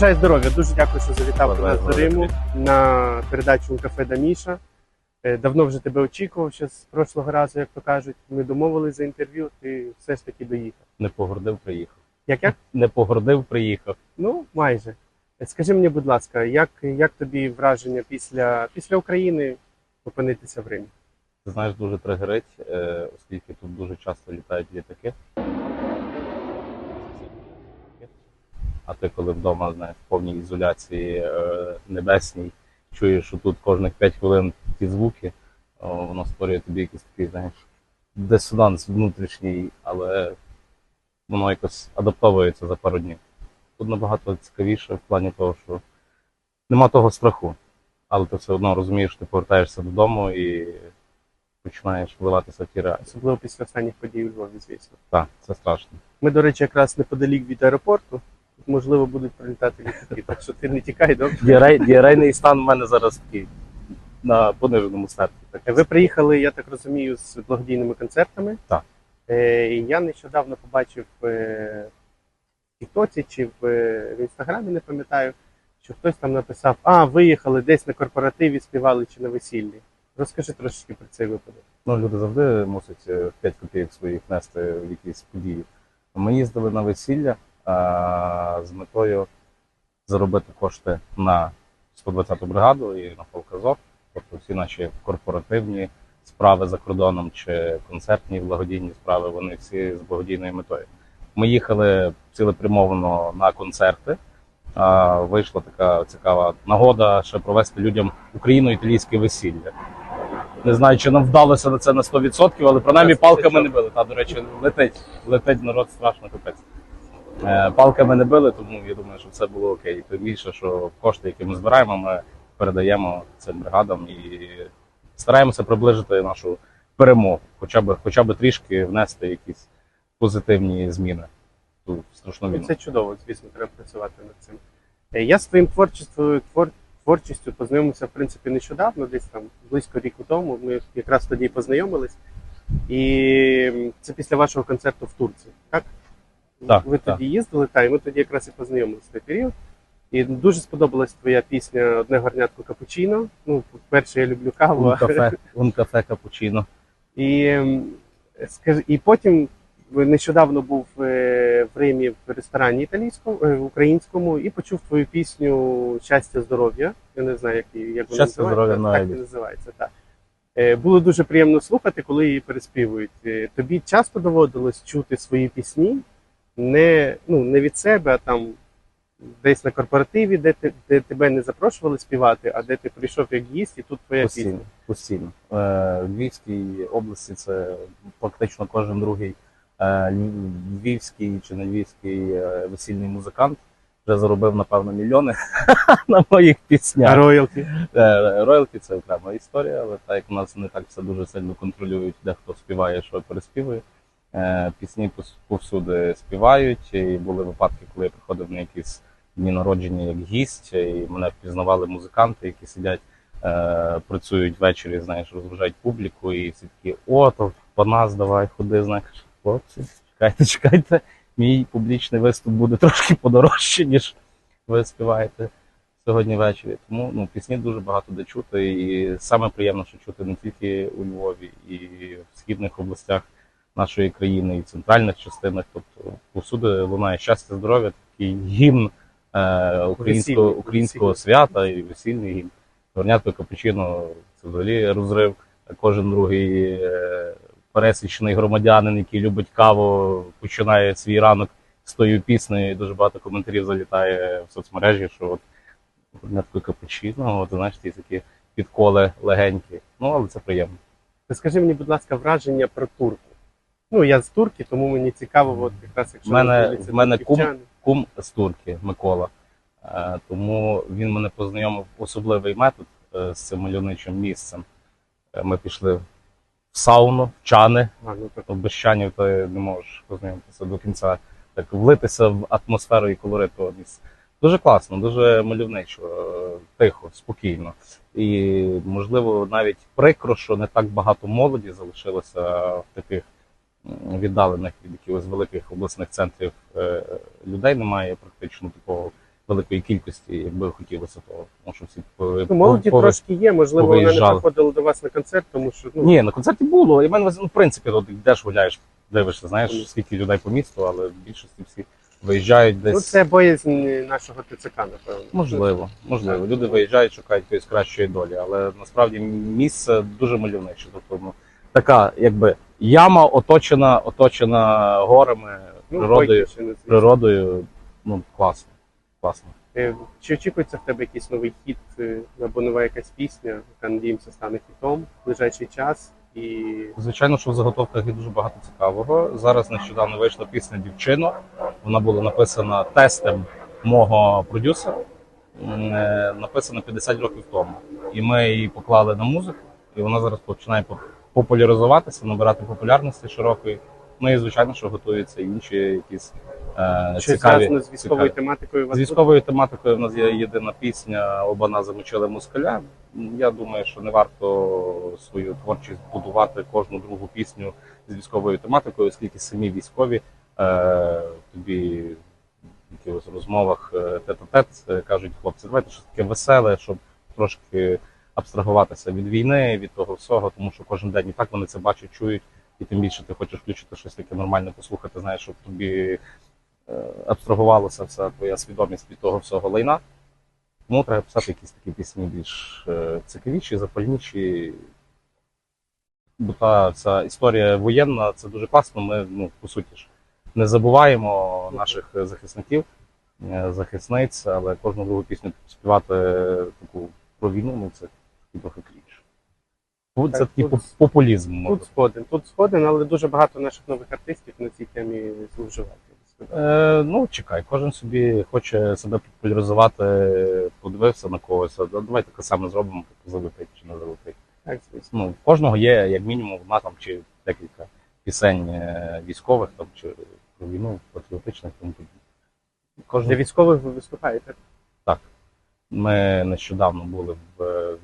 Бажаю здоров'я. Дуже дякую, що завітав до нас до Риму на передачу кафе Даміша. Е, Давно вже тебе очікував, ще з прошлого разу, як то кажуть. Ми домовились за інтерв'ю, ти все ж таки доїхав. Не погордив, приїхав. Як як? Не погордив, приїхав. Ну, майже. Е, Скажи мені, будь ласка, як, як тобі враження після, після України опинитися в Римі? Ти знаєш, дуже тригерить, е, оскільки тут дуже часто літають літаки. А ти коли вдома знаєш, в повній ізоляції е, небесній, чуєш, що тут кожних 5 хвилин ті звуки, о, воно створює тобі якийсь такий, знаєш, дисонанс внутрішній, але воно якось адаптовується за пару днів. Тут набагато цікавіше в плані того, що нема того страху, але ти все одно розумієш, ти повертаєшся додому і починаєш вливатися в ті реалії. Особливо після останніх подій у Львові, звісно. Так, це страшно. Ми, до речі, якраз неподалік від аеропорту. Можливо, будуть прилітати літаки, так що ти не тікай, добре? Діарей, діарейний стан в мене зараз такий на пониженому старті. Так, Ви приїхали, я так розумію, з благодійними концертами. Так. Е, я нещодавно побачив е, в Тіктоці чи в, е, в інстаграмі, не пам'ятаю, що хтось там написав: А, виїхали десь на корпоративі, співали чи на весіллі. Розкажи трошечки про цей випадок. Ну, люди завжди мусять е, 5 копійок своїх нести в якісь події. Ми їздили на весілля з метою заробити кошти на 120-ту бригаду і на полк Азов. Тобто всі наші корпоративні справи за кордоном чи концертні благодійні справи, вони всі з благодійною метою. Ми їхали цілепрямовано на концерти. А, вийшла така цікава нагода ще провести людям україно-італійське весілля. Не знаю, чи нам вдалося на це на 100%, але принаймні палками не били. Та, до речі, летить, летить народ страшно капець. Е, Палками не били, тому я думаю, що все було окей. Тим більше, що кошти, які ми збираємо, ми передаємо цим бригадам і стараємося приближити нашу перемогу, хоча б, хоча б трішки внести якісь позитивні зміни ту страшну Ну, війну. Це чудово, звісно, треба працювати над цим. Е, Я з твоїм творчістю, твор, творчістю познайомився, в принципі, нещодавно, десь там близько ріку тому. Ми якраз тоді познайомились. І це після вашого концерту в Турції, так? Так, Ви так. тоді їздили, та, і ми тоді якраз і познайомилися в той період. І дуже сподобалась твоя пісня Одне горнятко капучино. Ну, по-перше, я люблю каву. Un кафе, un кафе капучино. І, ем, скажи, і потім нещодавно був е, в Римі в ресторані італійському, е, українському, і почув твою пісню Щастя, здоров'я. Я не знаю, як, її- як вона «Щастя, називається. здоров'я» Так на і називається, так. Е, Було дуже приємно слухати, коли її переспівують. Е, Тобі часто доводилось чути свої пісні не, ну, не від себе, а там десь на корпоративі, де, ти, де тебе не запрошували співати, а де ти прийшов як гість, і тут твоя Постійно, пісня. постійно. Е, В Львівській області це фактично кожен другий е, льв- львівський чи не львівський е, весільний музикант вже заробив, напевно, мільйони на моїх А піснях. роялті? Е, Роялті це окрема історія, але так як у нас не так все дуже сильно контролюють, де хто співає, що переспівує. Е, Пісні повсюди співають. І були випадки, коли я приходив на якісь дні народження як гість, і мене впізнавали музиканти, які сидять, е, працюють ввечері, знаєш, розважають публіку, і всі такі, о, то по нас давай, ходи, знаєш, хлопці, чекайте, чекайте. Мій публічний виступ буде трошки подорожче, ніж ви співаєте сьогодні ввечері. Тому ну, пісні дуже багато де чути. І саме приємно, що чути не тільки у Львові, і в східних областях нашої країни, і в центральних частинах. Тобто повсюди лунає щастя, здоров'я, такий гімн е, українського, Весільний, українського весільний. свята і весільний гімн. Горнятко капучино це взагалі розрив. Кожен другий е, пересвідчений громадянин, який любить каву, починає свій ранок з тою піснею. Дуже багато коментарів залітає в соцмережі, що от горнятко капучино, от знаєш, ті такі підколи легенькі. Ну, але це приємно. Скажи мені, будь ласка, враження про турку. Ну, я з турки, тому мені цікаво, от якраз якщо В мене- в мене турківчани. кум з турки Микола. Е, Тому він мене познайомив особливий метод е, з цим мальовничим місцем. Е, Ми пішли в сауну, в чани. А, ну, так. Ну, без чанів ти не можеш познайомитися до кінця, так влитися в атмосферу і колорит того місця. Дуже класно, дуже мальовничо, е, тихо, спокійно. І можливо навіть прикро, що не так багато молоді залишилося в таких віддалених від якихось великих обласних центрів е, людей. Немає практично такого великої кількості, якби хотілося того. Тому що всі Ну, молоді по- трошки є, можливо, вони не приходили до вас на концерт, тому що ну, Ні, на концерті було. В мене, ну, в принципі, от йдеш гуляєш, дивишся, знаєш, скільки людей по місту, але в більшості всі виїжджають десь. ну це боязнь нашого ТЦК, напевно. Можливо, можливо. Люди виїжджають, шукають якоїсь кращої долі, але насправді місце дуже мальовниче. Тобто, ну, така, якби яма оточена, оточена горами, Ну, природою, Бойківщина, звісно. природою. Ну, класно. Класно. Е, Чи очікується в тебе якийсь новий хіт е, або нова якась пісня, яка надіємося стане хітом в ближайший час? І Звичайно, що в заготовках є дуже багато цікавого. Зараз нещодавно вийшла пісня Дівчино. Вона була написана тестем мого продюсера. М, е, Написана 50 років тому. І ми її поклали на музику, і вона зараз починає поп- популяризуватися, набирати популярності широкої. Ну і звичайно, що готуються інші якісь е, щось цікаві. зв'язано з військовою цікаві. тематикою у вас З військовою тематикою в нас є єдина пісня Оба замочили москаля. Я думаю, що не варто свою творчість будувати кожну другу пісню з військовою тематикою, оскільки самі військові е, тобі в якихось розмовах е, тет-а-тет е, кажуть, хлопці, давайте щось таке веселе, щоб трошки абстрагуватися від війни, від того всього, тому що кожен день і так вони це бачать, чують, і тим більше ти хочеш включити щось таке нормальне, послухати, знаєш, щоб тобі е, абстрагувалася вся твоя свідомість від того всього лайна. Тому треба писати якісь такі пісні більш е, цікавіші, запальніші. Бо та вся історія воєнна це дуже класно. Ми, ну, по суті ж, не забуваємо наших захисників, е, захисниць, але кожну другу пісню співати таку про війну, ну це трохи крінж. Це Так, такий тут- популізм. можна Тут згоден, тут згоден, але дуже багато наших нових артистів на цій темі зловживають. я би сказав. Е, ну, чекай, кожен собі хоче себе популяризувати, подивився на когось. а Давай таке саме зробимо, типу, залетить чи не залетить. Так, звісно. Ну, в кожного є як мінімум одна там чи декілька пісень е, військових там чи про війну, патріотичних тому подібне. Для Кожен... військових ви виступаєте. Ми нещодавно були в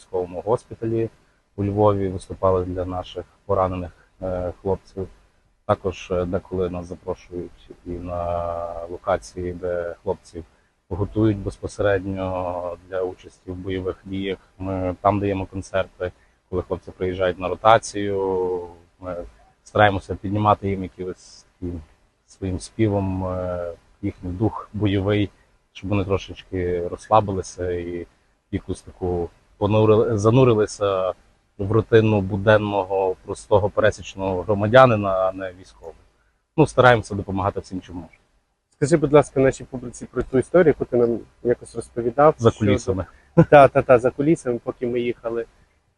військовому госпіталі у Львові, виступали для наших поранених е, хлопців. Також е, деколи нас запрошують і на локації, де хлопців готують безпосередньо для участі в бойових діях. Ми там даємо концерти, коли хлопці приїжджають на ротацію. Ми стараємося піднімати їм таким своїм співом е, їхній дух бойовий, щоб вони трошечки розслабилися і якусь таку понурили, занурилися в рутину буденного простого пересічного громадянина, а не військового. Ну, стараємося допомагати всім, чим можемо. Скажи, будь ласка, нашій публіці про ту історію, яку ти нам якось розповідав. За кулісами. Та, та, та, за кулісами, поки ми їхали.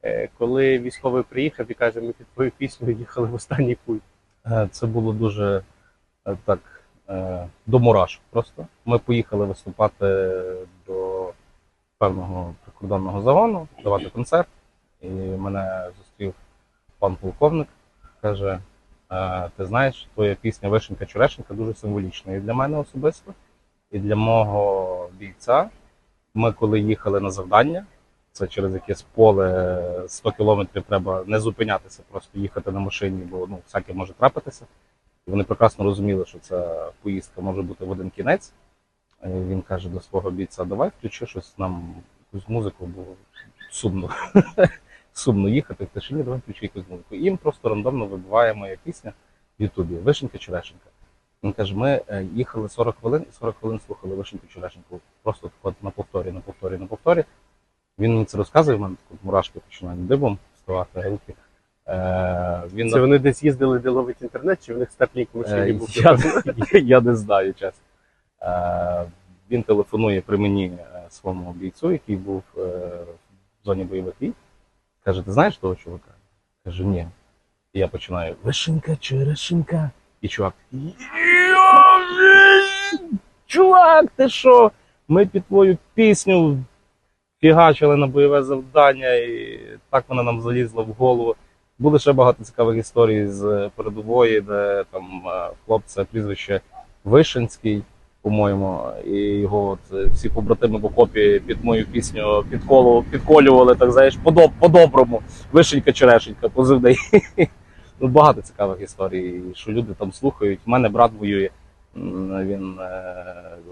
Е, Коли військовий приїхав і каже, ми під твою пісню їхали в останній путь. Е, Це було дуже е, так до мураш просто. Ми поїхали виступати до певного прикордонного загону, давати концерт. І мене зустрів пан полковник. Каже: «Е, ти знаєш, твоя пісня Вишенька Черешенька дуже символічна і для мене особисто, і для мого бійця. Ми коли їхали на завдання, це через якесь поле 100 кілометрів треба не зупинятися, просто їхати на машині, бо ну, всяке може трапитися. І вони прекрасно розуміли, що ця поїздка може бути в один кінець. Він каже до свого бійця: давай включи щось нам, якусь музику, бо сумно. Сумно їхати в тишині, давай включи якусь музику. І їм просто рандомно вибиває моя пісня в Ютубі Вишенька Черешенька. Він каже: ми е, їхали 40 хвилин і 40 хвилин слухали Вишеньку Черешеньку. Просто так на повторі, на повторі, на повторі. Він мені це розказує, в мене мурашки починають дибом вставати руки. Е, він Це вони десь їздили, де ловить інтернет, чи в них старлінк в машині був? Я, я, я не знаю, чесно. Е, Він телефонує при мені е, своєму бійцю, який був е, в зоні бойових дій. Каже: ти знаєш того чувака? Кажу, ні. І я починаю Вишенька, черешенька. І чувак. Чувак, ти що? Ми під твою пісню фігачили на бойове завдання, і так вона нам залізла в голову. Були ще багато цікавих історій з передової, де там хлопця прізвище Вишинський, по-моєму, і його от, е, всі побратими в окопі під мою пісню підколу, підколювали, так знаєш, по-доб- по-доброму. Вишенька черешенька, позивний. Ну, багато цікавих історій, що люди там слухають. У мене брат воює. Він е,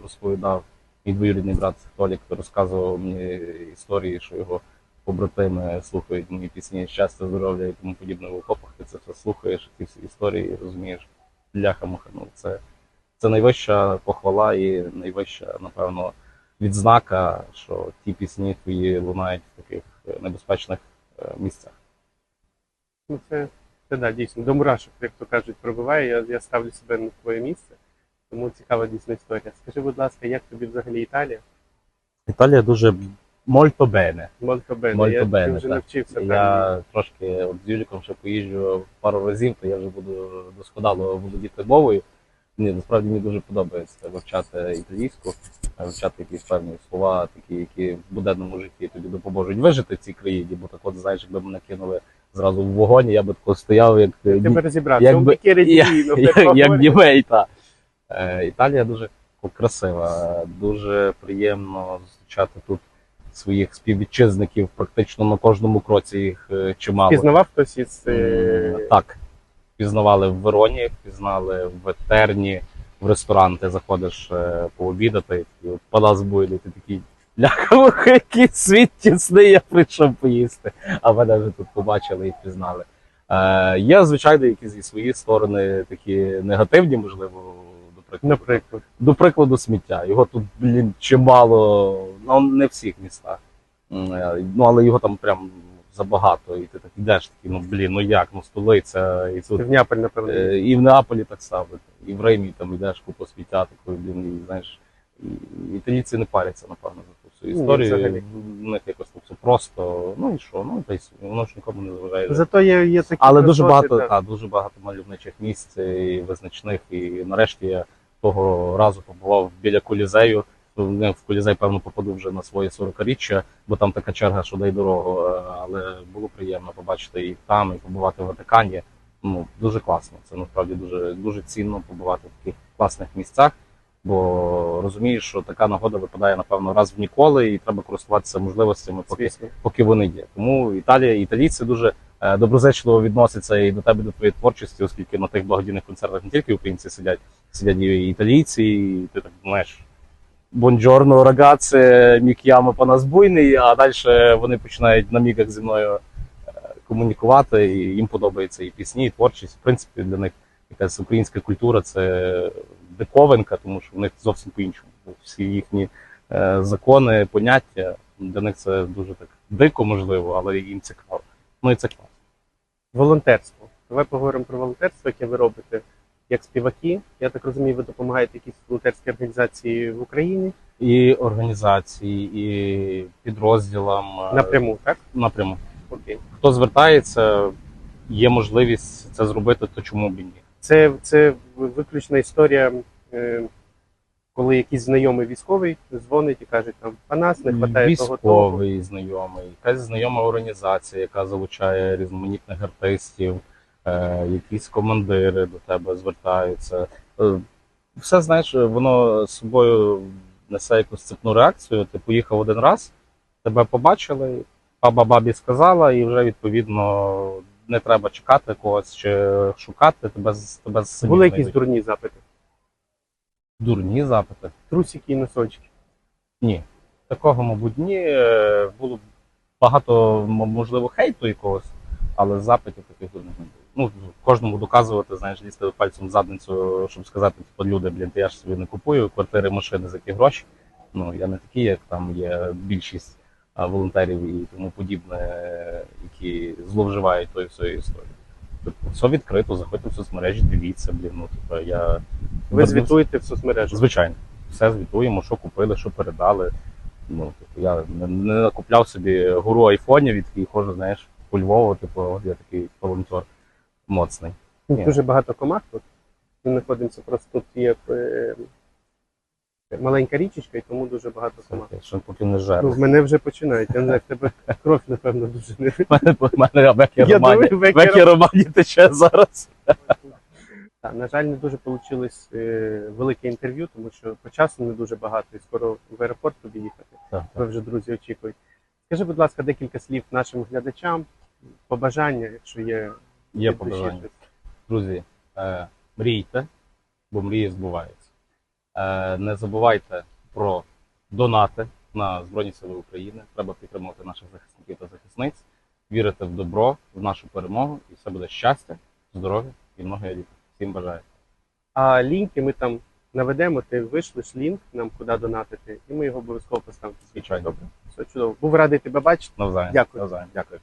розповідав мій двоюрідний брат Толік розказував мені історії, що його побратими слухають мої пісні щастя, здоров'я і тому подібне в окопах. Ти це все слухаєш, ті всі історії, розумієш, бляха-муха. Ну, це, це найвища похвала і найвища, напевно, відзнака, що ті пісні твої лунають в таких е, небезпечних е, місцях. Ну, це, це да, дійсно. До мурашок, як то кажуть, пробиває. Я, я ставлю себе на твоє місце. Тому цікава дійсно історія. Скажи, будь ласка, як тобі взагалі Італія? Італія дуже мольто бене. Мольто бене. Я бене, вже так. навчився. Я трошки от з Юліком ще поїжджу пару разів, то я вже буду досконало володіти мовою. Ні, насправді мені дуже подобається вивчати італійську, вивчати якісь певні слова, такі, які в буденному житті тобі допоможуть вижити в цій країні, бо так от, знаєш, якби мене кинули зразу в вогонь, я би тако стояв, як, е, Тебе розібрався. якби- Ну, як, як говорять. німей, та. Е, Італія дуже красива, дуже приємно зустрічати тут своїх співвітчизників. Практично на кожному кроці їх е, чимало. Пізнавав хтось із. Е, Так. Пізнавали в Вероні, пізнали в Терні, в ресторан, ти заходиш е, пообідати, і от Палас Буйлі, ти такий ляхав, який світ тісний, я прийшов поїсти. А мене вже тут побачили і пізнали. Е, є, звичайно, якісь і свої сторони такі негативні, можливо, до прикладу. Наприклад. До прикладу, сміття. Його тут, блін, чимало, ну не в всіх містах. Е, Ну, але його там прям забагато. І ти так йдеш такий, ну блін, ну як, ну столиця, і тут. Ти в Неаполь, напевно. Е, І в Неаполі так само, і в Римі там йдеш купу сміття, такої, блін, і знаєш, і, італійці не паряться, напевно, за ту всю Ні, історію. взагалі. В них якось тут все просто, ну і що, ну та й с- воно ж нікому не заважає. Зато є, є такі Але дуже красоти, багато, да. та, дуже багато мальовничих місць і визначних. І нарешті я того разу побував біля колізею. Не в колізей, певно, попаду вже на своє 40-річчя, бо там така черга, що дай дорогу. Е, Але було приємно побачити і там, і побувати в Ватикані. Ну, дуже класно. Це насправді дуже, дуже цінно побувати в таких класних місцях, бо розумієш, що така нагода випадає, напевно, раз в ніколи, і треба користуватися можливостями, поки поки вони є. Тому Італія, італійці дуже е, доброзичливо відносяться і до тебе, до твоєї творчості, оскільки на тих благодійних концертах не тільки українці сидять, сидять і італійці, і ти так знаєш. Бонджорно, рагаце, мік'ямо по нас буйний, а далі вони починають на міках зі мною е, комунікувати, і їм подобаються і пісні, і творчість. В принципі, для них якась українська культура це диковинка, тому що в них зовсім по-іншому. Всі їхні е, закони, поняття для них це дуже так дико, можливо, але їм цікаво. Ну і це класно. Волонтерство. Давай поговоримо про волонтерство, яке ви робите як співаки. Я так розумію, ви допомагаєте якісь волонтерські організації в Україні І організації, і підрозділам е, напряму, так? напряму. Окей. Хто звертається, є можливість це зробити, то чому б і ні? Це, це виключна історія, е, коли якийсь знайомий військовий дзвонить і каже, там, а нас не вистачає того того. Військовий знайомий, якась знайома організація, яка залучає різноманітних артистів, якісь командири до тебе звертаються. Е, все знаєш, воно з собою несе якусь цепну реакцію. Ти поїхав один раз, тебе побачили, баба бабі сказала, і вже відповідно не треба чекати когось чи шукати тебе тебе з Були якісь дурні запити. дурні запити. Трусики і носочки. Ні. Такого, мабуть, ні. Е, Було багато, можливо, хейту якогось, але запитів таких дурних не було. Кожному доказувати, знаєш, лізти пальцем в задницю, щоб сказати, типу, люди, блін, я ж собі не купую квартири, машини за які гроші. Ну, я не такий, як там є більшість волонтерів і тому подібне, які зловживають тою всією історією. Тобто, все відкрито, заходьте в соцмережі, дивіться, блін, ну, типу, я... Ви звітуєте в соцмережах. Звичайно, все звітуємо, що купили, що передали. Ну, типу, я не, не накупляв собі гуру айфонів і такий ходжу, знаєш, по Львову, типу, от я такий волонтер моцний. Ні. Дуже багато комах тут. Ми знаходимося просто тут є е, маленька річечка, і тому дуже багато комах. Що поки не жер. Ну, в мене вже починають. Я не знаю, в тебе кров, напевно, дуже не. У мене, у мене векі Я романі, думаю, векі векі романі тече зараз. Так, на жаль, не дуже вийшло велике інтерв'ю, тому що по часу не дуже багато, і скоро в аеропорт тобі їхати. Так, Ви вже друзі очікують. Скажи, будь ласка, декілька слів нашим глядачам, побажання, якщо є. Є побажання. Друзі, е, мрійте, бо мрії збуваються. Е, не забувайте про донати на Збройні Сили України. Треба підтримувати наших захисників та захисниць, вірити в добро, в нашу перемогу, і все буде щастя, здоров'я і много літ. Всім бажаю. А лінки ми там наведемо, ти вишлеш лінк нам куди донатити, і ми його обов'язково поставимо. Звичайно. Добре. Все чудово. Був радий тебе бачити. Навзаєм. Дякую. Навзаєм. Дякую.